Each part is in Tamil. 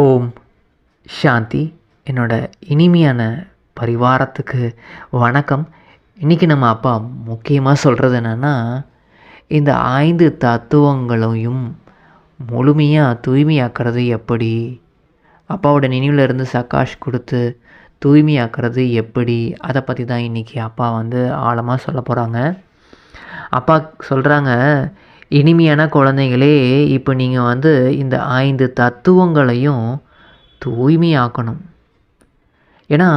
ஓம். சாந்தி. என்னோட இனிமையான பரிவாரத்துக்கு வணக்கம். இன்றைக்கி நம்ம அப்பா முக்கியமாக சொல்கிறது என்னென்னா இந்த ஐந்து தத்துவங்களையும் முழுமையாக தூய்மையாக்கிறது எப்படி? அப்பாவோட நினைவில் இருந்து சக்காஷ் கொடுத்து தூய்மையாக்கிறது எப்படி? அதை பற்றி தான் இன்றைக்கி அப்பா வந்து ஆழமாக சொல்ல போகிறாங்க அப்பா சொல்கிறாங்க இனிமையான குழந்தைகளே இப்போ நீங்கள் வந்து இந்த ஐந்து தத்துவங்களையும் தூய்மையாக்கணும். ஏன்னா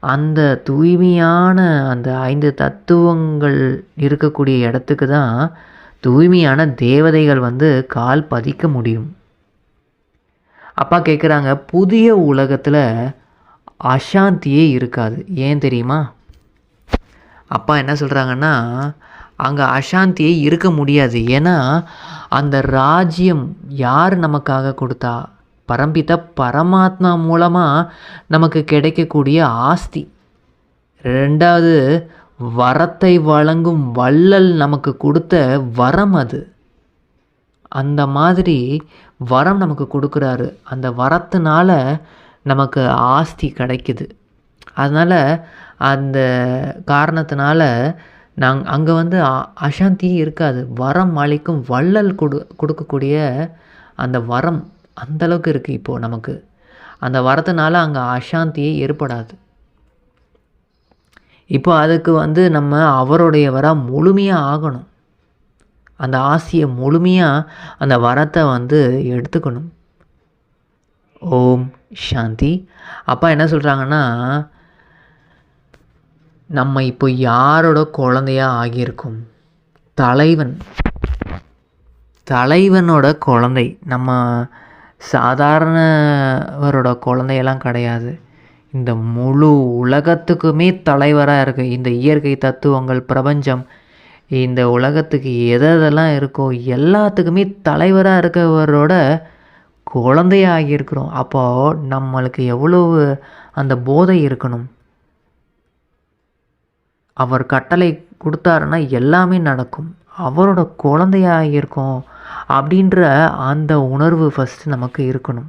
அந்த தூய்மையான அந்த ஐந்து தத்துவங்கள் இருக்கக்கூடிய இடத்துக்கு தான் தூய்மையான தேவதைகள் வந்து கால் பதிக்க முடியும். அப்பா கேட்குறாங்க புதிய உலகத்தில் அசாந்தியே இருக்காது. ஏன் தெரியுமா? அப்பா என்ன சொல்கிறாங்கன்னா அங்கே அசாந்தியே இருக்க முடியாது. ஏன்னா அந்த ராஜ்யம் யார் நமக்காக கொடுத்தா? பரம்பித்த பரமாத்மா மூலமாக நமக்கு கிடைக்கக்கூடிய ஆஸ்தி. ரெண்டாவது வரத்தை வழங்கும் வள்ளல் நமக்கு கொடுத்த வரம் அது. அந்த மாதிரி வரம் நமக்கு கொடுக்குறாரு. அந்த வரத்தினால நமக்கு ஆஸ்தி கிடைக்குது. அதனால் அந்த காரணத்தினால நாங் அங்கே வந்து அ- அசாந்தியே இருக்காது. வரம் அளிக்கும் வள்ளல் கொடு கொடுக்கக்கூடிய அந்த வரம் அந்த அளவுக்கு இருக்குது இப்போது நமக்கு. அந்த வரத்தினால அங்கே அசாந்தியே ஏற்படாது. இப்போ அதுக்கு வந்து நம்ம அவருடைய வரம் முழுமையாக ஆகணும். அந்த ஆசையை முழுமையாக அந்த வரத்தை வந்து எடுத்துக்கணும். ஓம் சாந்தி. அப்பா என்ன சொல்கிறாங்கன்னா நம்ம இப்போ யாரோட குழந்தையா ஆகியிருக்கோம்? தலைவன். தலைவனோட குழந்தை. நம்ம சாதாரணவரோட குழந்தையெல்லாம் கிடையாது. இந்த முழு உலகத்துக்குமே தலைவராக இருக்கு. இந்த இயற்கை தத்துவங்கள் பிரபஞ்சம். இந்த உலகத்துக்கு எதெல்லாம் இருக்கோ எல்லாத்துக்குமே தலைவராக இருக்கவரோட குழந்தையாக ஆகியிருக்கிறோம். அப்போது நம்மளுக்கு எவ்வளவு அந்த போதை இருக்கணும்? அவர் கட்டளை கொடுத்தாருன்னா எல்லாமே நடக்கும். அவரோட குழந்தையாக இருக்கும் அப்படின்ற அந்த உணர்வு ஃபஸ்ட்டு நமக்கு இருக்கணும்.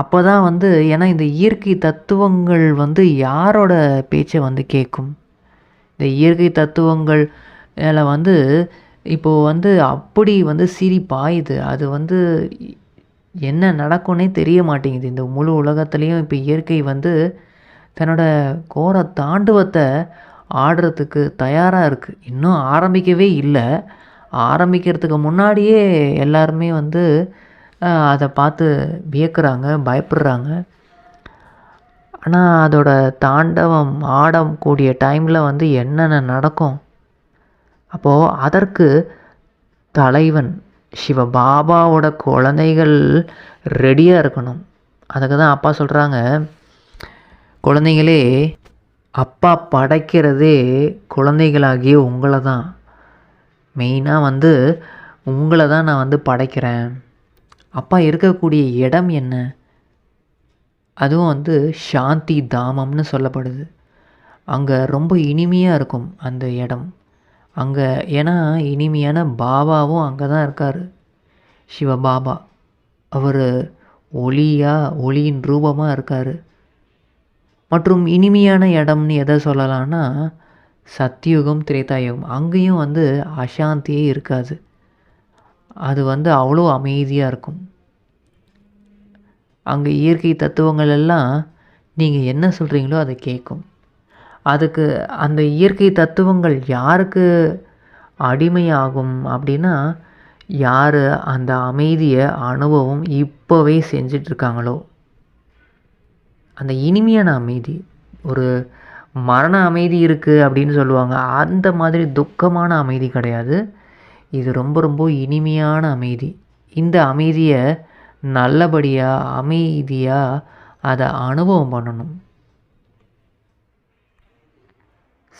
அப்போ தான் வந்து ஏன்னா இந்த இயற்கை தத்துவங்கள் வந்து யாரோட பேச்சை வந்து கேட்கும்? இந்த இயற்கை தத்துவங்கள் வந்து இப்போது வந்து அப்படி வந்து சிரி பாயுது அது வந்து என்ன நடக்கும்னே தெரிய மாட்டேங்குது. இந்த முழு உலகத்துலேயும் இப்போ இயற்கை வந்து தன்னோட கோர தாண்டுவத்தை ஆடுறதுக்கு தயாராக இருக்குது இன்னும் ஆரம்பிக்கவே இல்லை. ஆரம்பிக்கிறதுக்கு முன்னாடியே எல்லாருமே வந்து அதை பார்த்து வியக்கிறாங்க பயப்படுறாங்க. ஆனால் அதோட தாண்டவம் ஆடக்கூடிய டைமில் வந்து என்னென்ன நடக்கும்? அப்போது அதற்கு தலைவன் சிவபாபாவோட குழந்தைகள் ரெடியாக இருக்கணும். அதுக்கு தான் அப்பா சொல்கிறாங்க குழந்தைங்களே அப்பா படைக்கிறதே குழந்தைகளாகிய உங்களை தான். மெயினாக வந்து உங்களை தான் நான் வந்து படைக்கிறேன். அப்பா இருக்கக்கூடிய இடம் என்ன? அதுவும் வந்து சாந்தி தாமம்னு சொல்லப்படுது. அங்கே ரொம்ப இனிமையாக இருக்கும் அந்த இடம். அங்கே ஏன்னா இனிமையான பாபாவும் அங்கே தான் இருக்கார். சிவபாபா. அவர் ஒளியாக ஒளியின் ரூபமாக இருக்கார். மற்றும் இனிமையான இடம்னு எதை சொல்லலாம்னா சத்தியுகம் திரேதாயுகம். அங்கேயும் வந்து அசாந்தியே இருக்காது. அது வந்து அவ்வளோ அமைதியாக இருக்கும். அங்கே இயற்கை தத்துவங்கள் எல்லாம் நீங்கள் என்ன சொல்கிறீங்களோ அதை கேட்கும் அதுக்கு அந்த இயற்கை தத்துவங்கள் யாருக்கு அடிமையாகும் அப்படின்னா யார் அந்த அமைதியை அனுபவம் இப்போவே செஞ்சிட்ருக்காங்களோ? அந்த இனிமையான அமைதி ஒரு மரண அமைதி இருக்குது அப்படின்னு சொல்லுவாங்க. அந்த மாதிரி துக்கமான அமைதி கிடையாது. இது ரொம்ப ரொம்ப இனிமையான அமைதி. இந்த அமைதியை நல்லபடியாக அமைதியாக அதை அனுபவம் பண்ணணும்.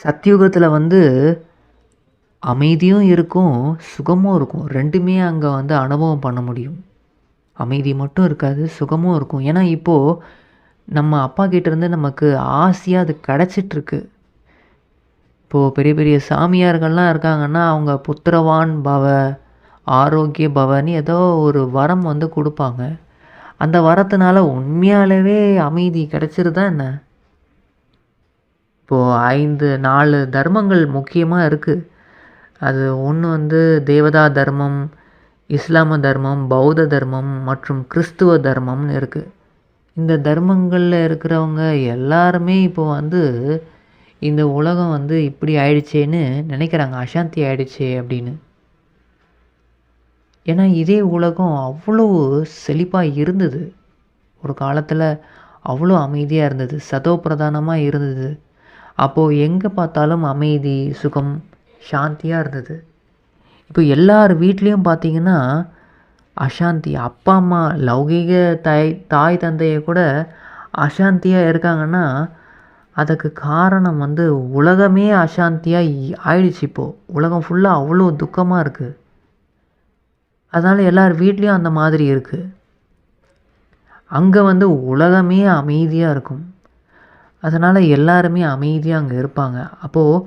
சத்தியுகத்தில் வந்து அமைதியும் இருக்கும் சுகமும் இருக்கும். ரெண்டுமே அங்கே வந்து அனுபவம் பண்ண முடியும். அமைதி மட்டும் இருக்காது சுகமும் இருக்கும். ஏன்னா இப்போது நம்ம அப்பா கிட்டேருந்து நமக்கு ஆசையாக அது கிடச்சிட்ருக்கு. இப்போது பெரிய பெரிய சாமியார்கள்லாம் இருக்காங்கன்னா அவங்க புத்திரவான் பவ ஆரோக்கிய பவன்னு ஏதோ ஒரு வரம் வந்து கொடுப்பாங்க. அந்த வரத்தினால உண்மையாலவே அமைதி கிடச்சிருதா என்ன? இப்போது ஐந்து நாலு தர்மங்கள் முக்கியமாக இருக்குது அது ஒன்று வந்து தேவதா தர்மம் இஸ்லாம தர்மம் பௌத்த தர்மம் மற்றும் கிறிஸ்துவ தர்மம்னு இருக்குது இந்த தர்மங்களில் இருக்கிறவங்க எல்லாருமே இப்போ வந்து இந்த உலகம் வந்து இப்படி ஆயிடுச்சேன்னு நினைக்கிறாங்க. அசாந்தி ஆயிடுச்சே அப்படின்னு. ஏன்னா இதே உலகம் அவ்வளோ செழிப்பாக இருந்தது. ஒரு காலத்தில் அவ்வளோ அமைதியாக இருந்தது. சதோ பிரதானமாக இருந்தது. அப்போது எங்கே பார்த்தாலும் அமைதி சுகம் சாந்தியாக இருந்தது. இப்போ எல்லார் வீட்லேயும் பார்த்தீங்கன்னா அசாந்தி. அப்பா அம்மா லௌகீக தாய் தாய் தந்தையை கூட அசாந்தியாக இருக்காங்கன்னா அதுக்கு காரணம் வந்து உலகமே அசாந்தியாக ஆயிடுச்சு இப்போது உலகம் ஃபுல்லாக அவ்வளோ துக்கமாக இருக்குது அதனால் எல்லார் வீட்லேயும் அந்த மாதிரி இருக்குது அங்கே வந்து உலகமே அமைதியாக இருக்கும். அதனால் எல்லாருமே அமைதியாக அங்கே இருப்பாங்க. அப்போது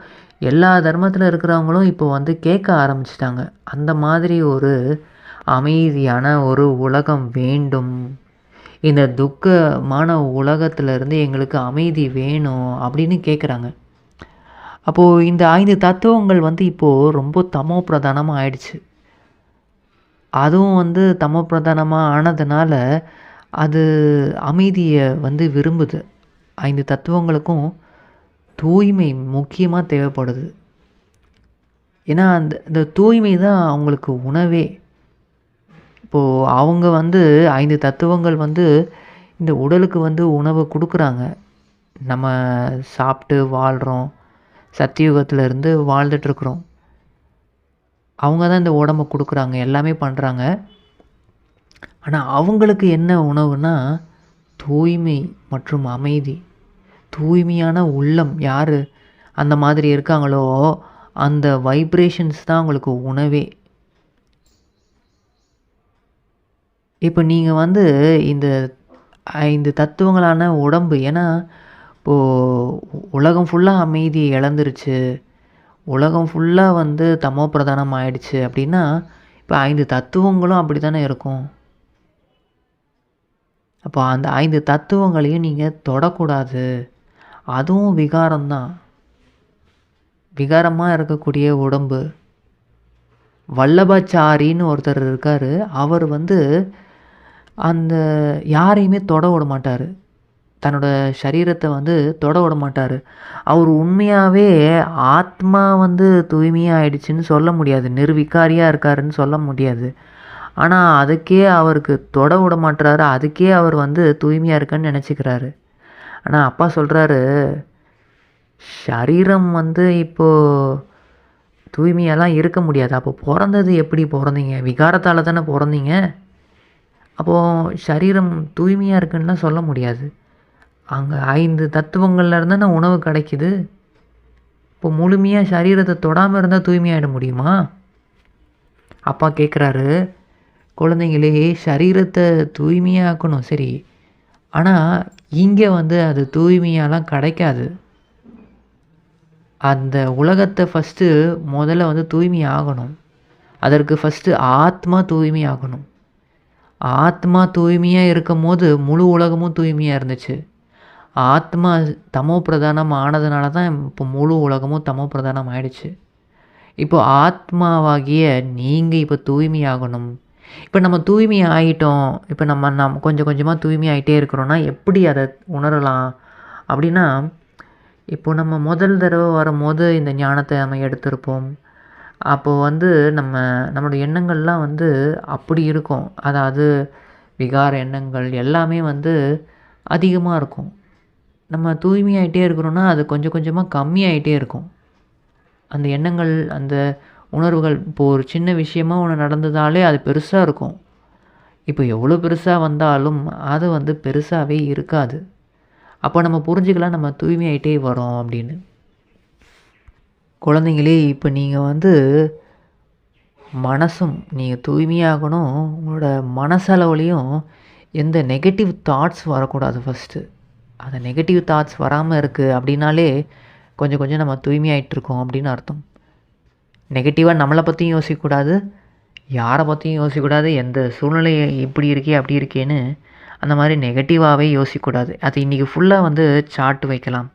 எல்லா தர்மத்தில் இருக்கிறவங்களும் இப்போ வந்து கேட்க ஆரம்பிச்சிட்டாங்க. அந்த மாதிரி ஒரு அமைதியான ஒரு உலகம் வேண்டும். இந்த துக்கமான உலகத்திலிருந்து எங்களுக்கு அமைதி வேணும் அப்படின்னு கேட்குறாங்க அப்போது இந்த ஐந்து தத்துவங்கள் வந்து இப்போது ரொம்ப தமோ பிரதானமாக ஆயிடுச்சு. அதுவும் வந்து தமோ பிரதானமாக ஆனதுனால அது அமைதியை வந்து விரும்புது. ஐந்து தத்துவங்களுக்கும் தூய்மை முக்கியமாக தேவைப்படுது. ஏன்னா அந்த இந்த தூய்மை தான் அவங்களுக்கு உணவே. இப்போது அவங்க வந்து ஐந்து தத்துவங்கள் வந்து இந்த உடலுக்கு வந்து உணவை கொடுக்குறாங்க. நம்ம சாப்பிட்டு வாழ்கிறோம் சத்தியுகத்தில் இருந்து வாழ்ந்துட்டுருக்குறோம் அவங்க தான் இந்த உடம்பை கொடுக்குறாங்க. எல்லாமே பண்ணுறாங்க ஆனால் அவங்களுக்கு என்ன உணவுனா தூய்மை மற்றும் அமைதி. தூய்மையான உள்ளம். யார் அந்த மாதிரி இருக்காங்களோ அந்த வைப்ரேஷன்ஸ் தான் அவங்களுக்கு உணவே. இப்போ நீங்கள் வந்து இந்த ஐந்து தத்துவங்களான உடம்பு ஏன்னா இப்போது உலகம் ஃபுல்லாக அமைதியை இழந்துருச்சு. உலகம் ஃபுல்லாக வந்து தமோ பிரதானம் ஆயிடுச்சு அப்படின்னா இப்போ ஐந்து தத்துவங்களும் அப்படி தானே இருக்கும்? அப்போ அந்த ஐந்து தத்துவங்களையும் நீங்கள் தொடக்கூடாது. அதுவும் விகாரம்தான். விகாரமாக இருக்கக்கூடிய உடம்பு. வல்லபாச்சாரின்னு ஒருத்தர் இருக்கார். அவர் வந்து அந்த யாரையுமே தொட விட மாட்டார். தன்னோட சரீரத்தை வந்து தொட விட மாட்டார். அவர் உண்மையாகவே ஆத்மா வந்து தூய்மையாக ஆயிடுச்சுன்னு சொல்ல முடியாது. நிர்விகாரியாக இருக்காருன்னு சொல்ல முடியாது. ஆனால் அதுக்கே அவருக்கு தொட விட மாட்டுறாரு. அதுக்கே அவர் வந்து தூய்மையாக இருக்கன்னு நினச்சிக்கிறாரு. ஆனால் அப்பா சொல்கிறாரு சரீரம் வந்து இப்போது தூய்மையெல்லாம் இருக்க முடியாது. அப்போ பிறந்தது எப்படி பிறந்தீங்க? விகாரத்தால் தானே பிறந்தீங்க? அப்போது சரீரம் தூய்மையாக இருக்குன்னுலாம் சொல்ல முடியாது. அங்கே ஐந்து தத்துவங்கள்லேருந்து நான் உணவு கிடைக்குது. இப்போ முழுமையாக சரீரத்தை தொடாமல் இருந்தால் தூய்மையாகிட முடியுமா? அப்பா கேட்குறாரு குழந்தைங்களே சரீரத்தை தூய்மையாக்கணும். சரி ஆனால் இங்கே வந்து அது தூய்மையாலாம் கிடைக்காது. அந்த உலகத்தை ஃபஸ்ட்டு முதல்ல வந்து தூய்மை ஆகணும் அதற்கு ஃபஸ்ட்டு ஆத்மா தூய்மை ஆகணும் ஆத்மா தூய்மையாக இருக்கும் போது முழு உலகமும் தூய்மையாக இருந்துச்சு. ஆத்மா தமோ பிரதானம் ஆனதுனால தான் இப்போ முழு உலகமும் தமோ பிரதானம் ஆயிடுச்சு. இப்போ ஆத்மாவாகிய நீங்கள் இப்போ தூய்மையாகணும். இப்போ நம்ம தூய்மை ஆகிட்டோம் இப்போ நம்ம நம் கொஞ்சம் கொஞ்சமாக தூய்மை ஆகிட்டே இருக்கிறோன்னா எப்படி அதை உணரலாம்? அப்படின்னா இப்போ நம்ம முதல் தடவை வரும்போது இந்த ஞானத்தை நம்ம எடுத்திருப்போம். அப்போது வந்து நம்ம நம்மளோட எண்ணங்கள்லாம் வந்து அப்படி இருக்கும். அதாவது விகார எண்ணங்கள் எல்லாமே வந்து அதிகமாக இருக்கும். நம்ம தூய்மையாயிட்டே இருக்கிறோன்னா அது கொஞ்சம் கொஞ்சமாக கம்மியாயிட்டே இருக்கும். அந்த எண்ணங்கள் அந்த உணர்வுகள் இப்போது ஒரு சின்ன விஷயமா ஒன்று நடந்ததாலே அது பெருசாக இருக்கும். இப்போ எவ்வளோ பெருசாக வந்தாலும் அது வந்து பெருசாகவே இருக்காது. அப்போ நம்ம புரிஞ்சுக்கலாம் நம்ம தூய்மையாயிட்டே வரோம் அப்படின்னு. குழந்தைங்களே இப்போ நீங்கள் வந்து மனசும் நீங்கள் தூய்மையாகணும். உங்களோட மனசளவுலேயும் எந்த நெகட்டிவ் தாட்ஸ் வரக்கூடாது ஃபஸ்ட்டு அந்த நெகட்டிவ் தாட்ஸ் வராமல் இருக்குது அப்படின்னாலே கொஞ்சம் கொஞ்சம் நம்ம தூய்மையாயிட்டிருக்கோம் அப்படின்னு அர்த்தம். நெகட்டிவாக நம்மளை பற்றியும் யோசிக்கக்கூடாது. யாரை பற்றியும் யோசிக்கக்கூடாது. எந்த சூழ்நிலை இப்படி இருக்கே அப்படி இருக்கேன்னு அந்த மாதிரி நெகட்டிவாகவே யோசிக்கக்கூடாது. அது இன்றைக்கி ஃபுல்லாக வந்து சார்ட் வைக்கலாம்.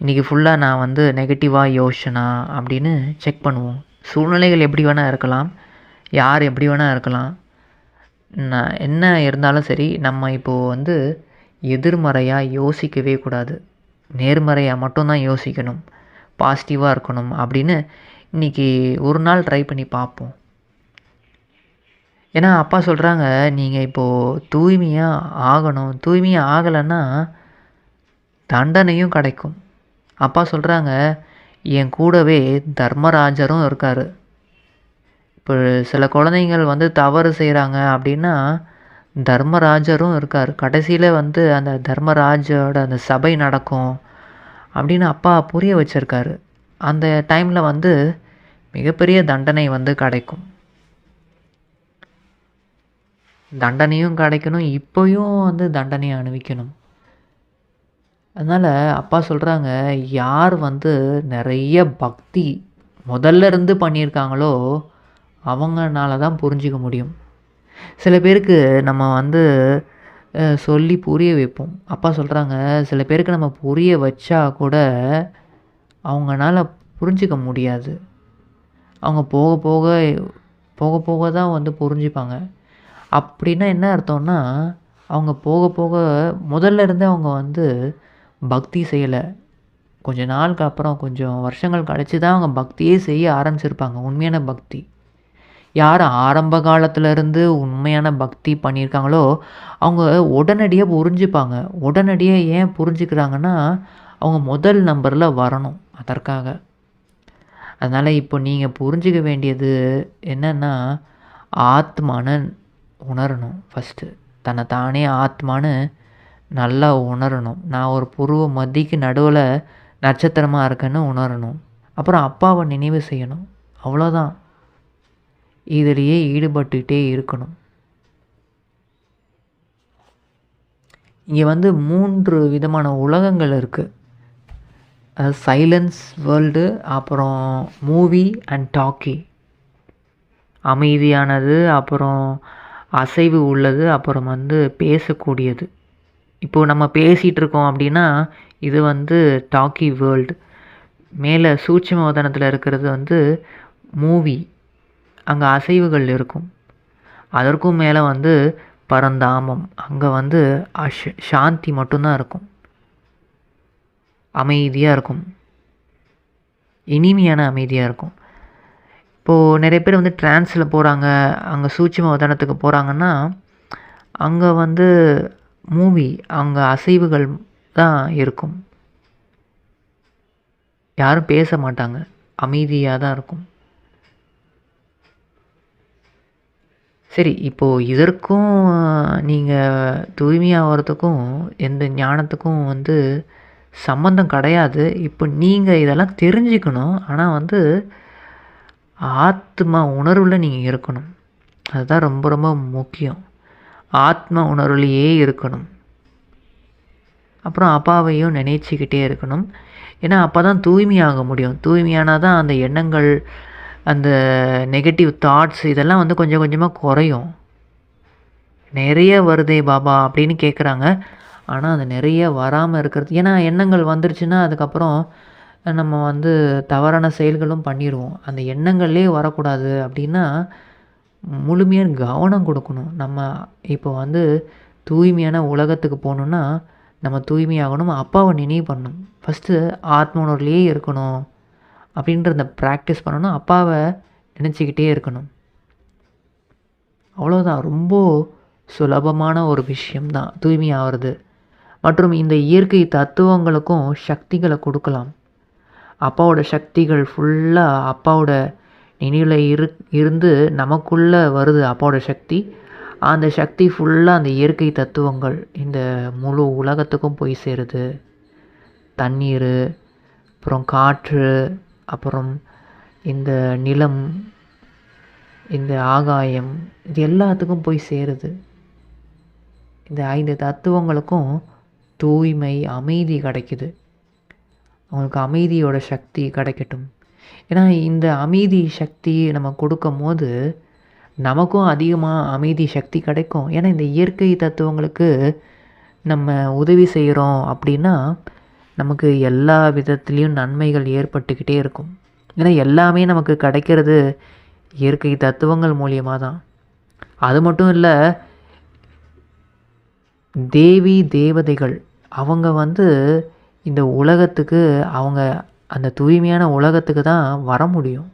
இன்றைக்கி ஃபுல்லாக நான் வந்து நெகட்டிவாக யோசனா அப்படின்னு செக் பண்ணுவோம். சூழ்நிலைகள் எப்படி வேணால் இருக்கலாம். யார் எப்படி வேணால் இருக்கலாம். நான் என்ன இருந்தாலும் சரி நம்ம இப்போது வந்து எதிர்மறையாக யோசிக்கவே கூடாது. நேர்மறையாக மட்டும்தான் யோசிக்கணும். பாசிட்டிவாக இருக்கணும் அப்படின்னு இன்றைக்கி ஒரு நாள் ட்ரை பண்ணி பார்ப்போம். ஏன்னா அப்பா சொல்கிறாங்க நீங்கள் இப்போது தூய்மையாக ஆகணும். தூய்மையாக ஆகலைன்னா தண்டனையும் கிடைக்கும். அப்பா சொல்கிறாங்க என் கூடவே தர்மராஜரும் இருக்கார். இப்போ சில குழந்தைங்கள் வந்து தவறு செய்கிறாங்க அப்படின்னா தர்மராஜரும் இருக்கார். கடைசியில் வந்து அந்த தர்மராஜோட அந்த சபை நடக்கும் அப்படின்னு அப்பா புரிய வச்சுருக்காரு. அந்த டைமில் வந்து மிகப்பெரிய தண்டனை வந்து கிடைக்கும். தண்டனையும் கிடைக்கணும். இப்போயும் வந்து தண்டனையை அனுபவிக்கணும். அதனால் அப்பா சொல்கிறாங்க யார் வந்து நிறைய பக்தி முதல்ல இருந்து பண்ணியிருக்காங்களோ அவங்கனால தான் புரிஞ்சிக்க முடியும். சில பேருக்கு நம்ம வந்து சொல்லி புரிய வைப்போம். அப்பா சொல்கிறாங்க சில பேருக்கு நம்ம புரிய வச்சா கூட அவங்கனால புரிஞ்சிக்க முடியாது. அவங்க போக போக போக போக தான் வந்து புரிஞ்சுப்பாங்க. அப்படின்னா என்ன அர்த்தம்னா அவங்க போக போக முதல்ல இருந்தே அவங்க வந்து பக்தி செய்யலை. கொஞ்ச நாளுக்கு அப்புறம் கொஞ்சம் வருஷங்கள் கழிச்சு தான் அவங்க பக்தியே செய்ய ஆரம்பிச்சிருப்பாங்க. உண்மையான பக்தி. யார் ஆரம்ப காலத்துலேருந்து உண்மையான பக்தி பண்ணியிருக்காங்களோ அவங்க உடனடியாக புரிஞ்சுப்பாங்க. உடனடியாக ஏன் புரிஞ்சுக்கிறாங்கன்னா அவங்க முதல் நம்பரில் வரணும் அதற்காக. அதனால் இப்போ நீங்கள் புரிஞ்சிக்க வேண்டியது என்னென்னா ஆத்மான்னு உணரணும் ஃபஸ்ட்டு தன்னை தானே ஆத்மானு நல்லா உணரணும். நான் ஒரு புருவ மதிக்கு நடுவில் நட்சத்திரமாக இருக்கேன்னு உணரணும். அப்புறம் அப்பாவை நினைவு செய்யணும். அவ்வளோதான். இதிலேயே ஈடுபட்டுக்கிட்டே இருக்கணும். இங்கே வந்து மூன்று விதமான உலகங்கள் இருக்குது அதாவது சைலன்ஸ் வேர்ல்டு அப்புறம் மூவி அண்ட் டாக்கி அமைதியானது அப்புறம் அசைவு உள்ளது அப்புறம் வந்து பேசக்கூடியது. இப்போது நம்ம பேசிகிட்டு இருக்கோம் அப்படின்னா இது வந்து டாக்கி வேர்ல்டு. மேலே சூட்சமோதனத்தில் இருக்கிறது வந்து மூவி. அங்கே அசைவுகள் இருக்கும். அதற்கும் மேலே வந்து பரந்தாமம். அங்கே வந்து அஷ் சாந்தி மட்டும்தான் இருக்கும். அமைதியாக இருக்கும். இனிமையான அமைதியாக இருக்கும். இப்போது நிறைய பேர் வந்து டிரான்ஸில் போகிறாங்க அங்கே சூட்சும வதனத்துக்கு போகிறாங்கன்னா அங்கே வந்து மூவி அங்கே அசைவுகள் தான் இருக்கும். யாரும் பேச மாட்டாங்க. அமைதியாக தான் இருக்கும். சரி இப்போது இதற்கும் நீங்கள் தூய்மையாகிறதுக்கும் எந்த ஞானத்துக்கும் வந்து சம்மந்தம் கிடையாது. இப்போ நீங்கள் இதெல்லாம் தெரிஞ்சுக்கணும். ஆனால் வந்து ஆத்மா உணர்வில் நீங்கள் இருக்கணும். அதுதான் ரொம்ப ரொம்ப முக்கியம். ஆத்ம உணர்வுலையே இருக்கணும். அப்புறம் அப்பாவையும் நினைச்சிக்கிட்டே இருக்கணும். ஏன்னா அப்போ தான் தூய்மையாக முடியும். தூய்மையானால் தான் அந்த எண்ணங்கள் அந்த நெகட்டிவ் தாட்ஸ் இதெல்லாம் வந்து கொஞ்சம் கொஞ்சமாக குறையும். நிறைய வருதே பாபா அப்படின்னு கேட்குறாங்க ஆனால் அது நிறைய வராமல் இருக்கிறது. ஏன்னா எண்ணங்கள் வந்துருச்சுன்னா அதுக்கப்புறம் நம்ம வந்து தவறான செயல்களும் பண்ணிடுவோம். அந்த எண்ணங்கள்லேயே வரக்கூடாது அப்படின்னா முழுமையான கவனம் கொடுக்கணும். நம்ம இப்போ வந்து தூய்மையான உலகத்துக்கு போகணுன்னா நம்ம தூய்மையாகணும் அப்பாவை நினைவு பண்ணணும். ஃபஸ்ட்டு ஆத்மனோர்லேயே இருக்கணும் அப்படின்ற அந்த ப்ராக்டிஸ் பண்ணணும். அப்பாவை நினச்சிக்கிட்டே இருக்கணும். அவ்வளோதான் ரொம்ப சுலபமான ஒரு விஷயம்தான். தூய்மை ஆகிறது மற்றும் இந்த இயற்கை தத்துவங்களுக்கும் சக்திகளை கொடுக்கலாம். அப்பாவோட சக்திகள் ஃபுல்லாக அப்பாவோட நினைவில் இரு இருந்து நமக்குள்ளே வருது அப்பாவோட சக்தி. அந்த சக்தி ஃபுல்லாக அந்த இயற்கை தத்துவங்கள் இந்த முழு உலகத்துக்கும் போய் சேருது. தண்ணீர் அப்புறம் காற்று அப்புறம் இந்த நிலம் இந்த ஆகாயம் இது எல்லாத்துக்கும் போய் சேருது. இந்த ஐந்து தத்துவங்களுக்கும் தூய்மை அமைதி கிடைக்குது. அவங்களுக்கு அமைதியோட சக்தி கிடைக்கட்டும். ஏன்னா இந்த அமைதி சக்தி நம்ம கொடுக்கும் போது நமக்கும் அதிகமாக அமைதி சக்தி கிடைக்கும். ஏன்னா இந்த இயற்கை தத்துவங்களுக்கு நம்ம உதவி செய்கிறோம் அப்படின்னா நமக்கு எல்லா விதத்துலேயும் நன்மைகள் ஏற்பட்டுக்கிட்டே இருக்கும். ஏன்னா எல்லாமே நமக்கு கிடைக்கிறது இயற்கை தத்துவங்கள் மூலியமாக தான். அது மட்டும் இல்லை தேவி தேவதைகள் அவங்க வந்து இந்த உலகத்துக்கு அவங்க அந்த தூய்மையான உலகத்துக்கு தான் வர முடியும்.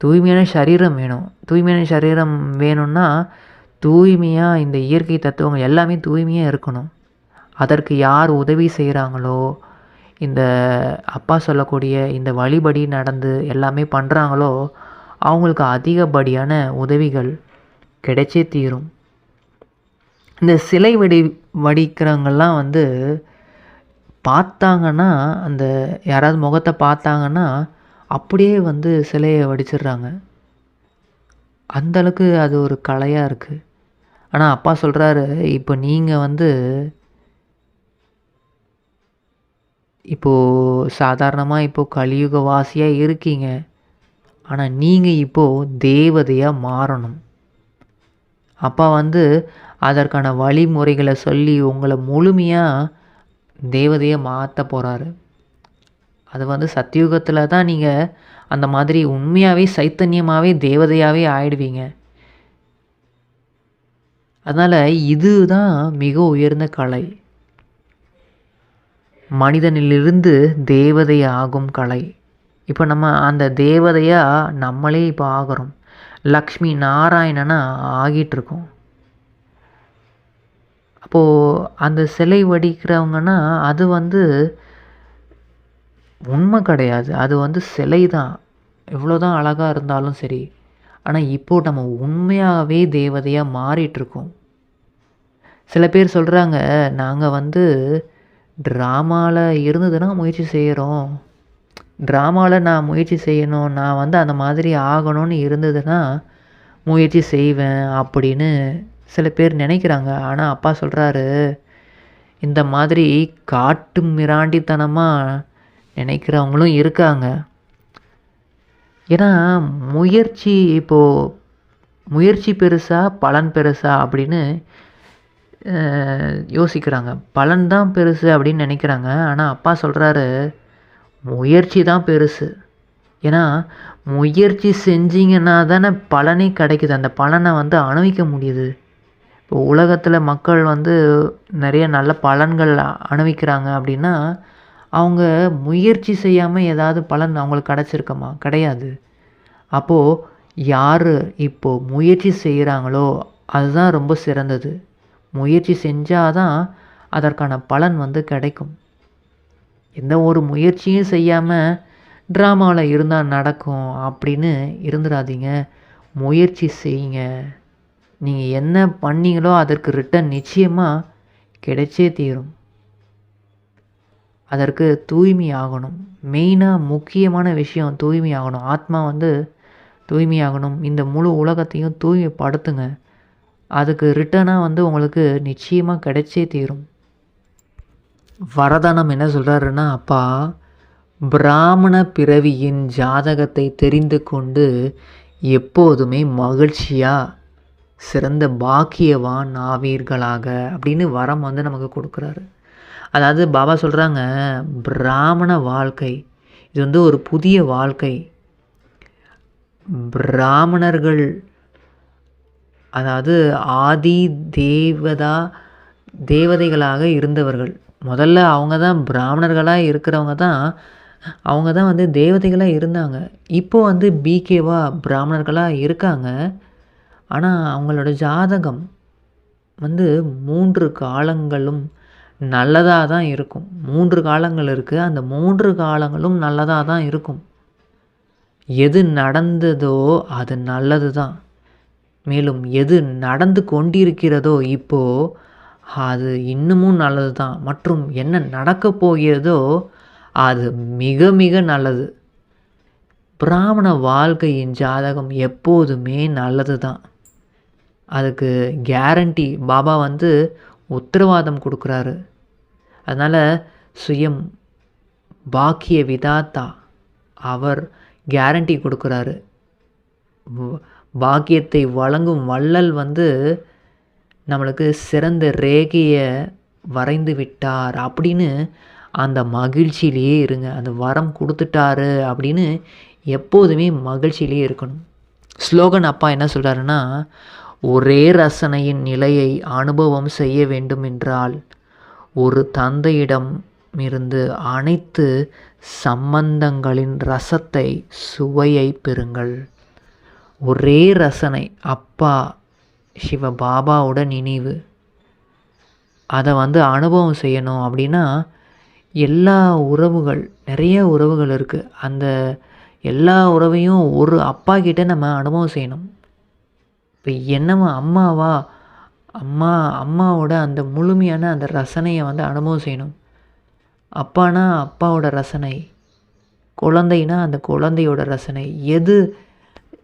தூய்மையான சரீரம் வேணும். தூய்மையான சரீரம் வேணும்னா தூய்மையாக இந்த இயற்கை தத்துவங்கள் எல்லாமே தூய்மையாக இருக்கணும். அதற்கு யார் உதவி செய்கிறாங்களோ இந்த அப்பா சொல்லக்கூடிய இந்த வழிபடி நடந்து எல்லாமே பண்ணுறாங்களோ அவங்களுக்கு அதிகப்படியான உதவிகள் கிடைச்சே தீரும். இந்த சிலை வடி வடிக்கிறவங்கெல்லாம் வந்து பார்த்தாங்கன்னா அந்த யாராவது முகத்தை பார்த்தாங்கன்னா அப்படியே வந்து சிலையை வடிச்சிடுறாங்க. அந்தளவுக்கு அது ஒரு கலையாக இருக்குது ஆனால் அப்பா சொல்கிறாரு இப்போ நீங்கள் வந்து இப்போது சாதாரணமாக இப்போது கலியுக வாசியாக இருக்கீங்க. ஆனால் நீங்கள் இப்போது தேவதையாக மாறணும். அப்பா வந்து அதற்கான வழிமுறைகளை சொல்லி உங்களை முழுமையாக தேவதையை மாற்ற போகிறாரு அது வந்து சத்தியுகத்தில் தான் நீங்கள் அந்த மாதிரி உண்மையாகவே சைத்தன்யமாகவே தேவதையாகவே ஆயிடுவீங்க. அதனால் இதுதான் மிக உயர்ந்த கலை. மனிதனிலிருந்து தேவதை ஆகும் கலை. இப்போ நம்ம அந்த தேவதையாக நம்மளே இப்போ ஆகிறோம். லக்ஷ்மி நாராயணனா ஆகிட்டுருக்கோம் அப்போது அந்த சிலை வடிக்கிறவங்கன்னா அது வந்து உண்மை கிடையாது. அது வந்து சிலை தான் எவ்வளோ தான் அழகாக இருந்தாலும் சரி. ஆனால் இப்போது நம்ம உண்மையாகவே தேவதையாக மாறிட்டுருக்கோம். சில பேர் சொல்கிறாங்க நாங்கள் வந்து ட்ராமாவில் இருந்ததுன்னா முயற்சி செய்கிறோம் ட்ராமாவில் நான் முயற்சி செய்யணும். நான் வந்து அந்த மாதிரி ஆகணும்னு இருந்ததுன்னா முயற்சி செய்வேன் அப்படின்னு சில பேர் நினைக்கிறாங்க. ஆனால் அப்பா சொல்கிறாரு இந்த மாதிரி காட்டு மிராண்டித்தனமாக நினைக்கிறவங்களும் இருக்காங்க. ஏன்னா முயற்சி இப்போது முயற்சி பெருசா பலன் பெருசா அப்படின்னு யோசிக்கிறாங்க. பலன் தான் பெருசு அப்படின்னு நினைக்கிறாங்க. ஆனால் அப்பா சொல்கிறாரு முயற்சி தான் பெருசு. ஏன்னா முயற்சி செஞ்சீங்கன்னா தானே பலனே கிடைக்குது. அந்த பலனை வந்து அணுவிக்க முடியுது. இப்போ உலகத்தில் மக்கள் வந்து நிறைய நல்ல பலன்கள் அனுபவிக்கிறாங்க அப்படின்னா அவங்க முயற்சி செய்யாமல் ஏதாவது பலன் அவங்களுக்கு கிடச்சிருக்கமா? கிடையாது. அப்போது யார் இப்போது முயற்சி செய்கிறாங்களோ அதுதான் ரொம்ப சிறந்தது. முயற்சி செஞ்சால் தான் அதற்கான பலன் வந்து கிடைக்கும். எந்த ஒரு முயற்சியும் செய்யாமல் ட்ராமாவில் இருந்தால் நடக்கும் அப்படின்னு இருந்துடாதீங்க முயற்சி செய்யுங்க. நீங்கள் என்ன பண்ணீங்களோ அதற்கு ரிட்டன் நிச்சயமாக கிடைச்சே தீரும். அதற்கு தூய்மை ஆகணும் மெயினாக முக்கியமான விஷயம் தூய்மை ஆகணும் ஆத்மா வந்து தூய்மையாகணும். இந்த முழு உலகத்தையும் தூய்மைப்படுத்துங்க. அதுக்கு ரிட்டனாக வந்து உங்களுக்கு நிச்சயமாக கிடைச்சே தீரும். வரதானம் என்ன சொல்கிறாருன்னா அப்பா பிராமண பிறவியின் ஜாதகத்தை தெரிந்து கொண்டு எப்போதுமே மகிழ்ச்சியாக சிறந்த பாக்கியவான் ஆவீர்களாக அப்படின்னு வரம் வந்து நமக்கு கொடுக்குறாரு. அதாவது பாபா சொல்கிறாங்க பிராமண வாழ்க்கை. இது வந்து ஒரு புதிய வாழ்க்கை. பிராமணர்கள் அதாவது ஆதி தேவதா தேவதைகளாக இருந்தவர்கள். முதல்ல அவங்க தான் பிராமணர்களாக இருக்கிறவங்க தான் அவங்க தான் வந்து தேவதைகளாக இருந்தாங்க. இப்போ வந்து பிகேவா பிராமணர்களாக இருக்காங்க. ஆனால் அவங்களோட ஜாதகம் வந்து மூன்று காலங்களும் நல்லதாக தான் இருக்கும். மூன்று காலங்கள் இருக்குது அந்த மூன்று காலங்களும் நல்லதாக தான் இருக்கும். எது நடந்ததோ அது நல்லது தான். மேலும் எது நடந்து கொண்டிருக்கிறதோ இப்போது அது இன்னமும் நல்லது தான். மற்றும் என்ன நடக்கப் போகிறதோ அது மிக மிக நல்லது. பிராமண வாழ்க்கையின் ஜாதகம் எப்போதுமே நல்லது தான். அதுக்கு கேரண்டி பாபா வந்து உத்தரவாதம் கொடுக்குறாரு. அதனால் சுயம் பாக்கிய விதாத்தா அவர் கேரண்டி கொடுக்குறாரு. பாக்கியத்தை வழங்கும் வள்ளல் வந்து நம்மளுக்கு சிறந்த ரேகையை வரைந்து விட்டார் அப்படின்னு அந்த மகிழ்ச்சியிலேயே இருங்க. அந்த வரம் கொடுத்துட்டாரு அப்படின்னு எப்போதுமே மகிழ்ச்சியிலேயே இருக்கணும். ஸ்லோகன் அப்பா என்ன சொல்கிறாருன்னா ஒரே ரசனையின் நிலையை அனுபவம் செய்ய வேண்டும் என்றால் ஒரு தந்தையிடம் இருந்து அனைத்து சம்பந்தங்களின் ரசத்தை சுவையை பெறுங்கள். ஒரே ரசனை அப்பா சிவ பாபாவோட நினைவு. அதை வந்து அனுபவம் செய்யணும் அப்படின்னா எல்லா உறவுகள் நிறைய உறவுகள் இருக்குது அந்த எல்லா உறவையும் ஒரு அப்பா கிட்டே நம்ம அனுபவம் செய்யணும். இப்போ என்னவா அம்மாவா? அம்மா அம்மாவோட அந்த முழுமையான அந்த ரசனையை வந்து அனுபவம் செய்யணும். அப்பானா அப்பாவோட ரசனை? குழந்தைனா அந்த குழந்தையோட ரசனை. எது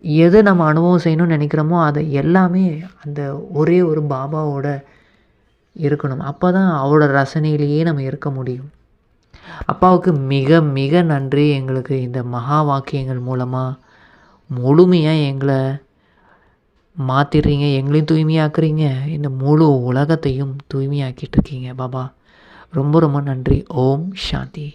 எது நம்ம அனுபவம் செய்யணும்னு நினைக்கிறோமோ அதை எல்லாமே அந்த ஒரே ஒரு பாபாவோட இருக்கணும். அப்போ தான் அவரோட ரசனையிலேயே நம்ம இருக்க முடியும். அப்பாவுக்கு மிக மிக நன்றி. எங்களுக்கு இந்த மகா வாக்கியங்கள் மூலமாக முழுமையாக எங்களை மாற்றிடுறீங்க எங்களையும் தூய்மையாக்குறீங்க. இந்த முழு உலகத்தையும் தூய்மையாக்கிட்டு இருக்கீங்க பாபா. ரொம்ப ரொம்ப நன்றி. ஓம் சாந்தி.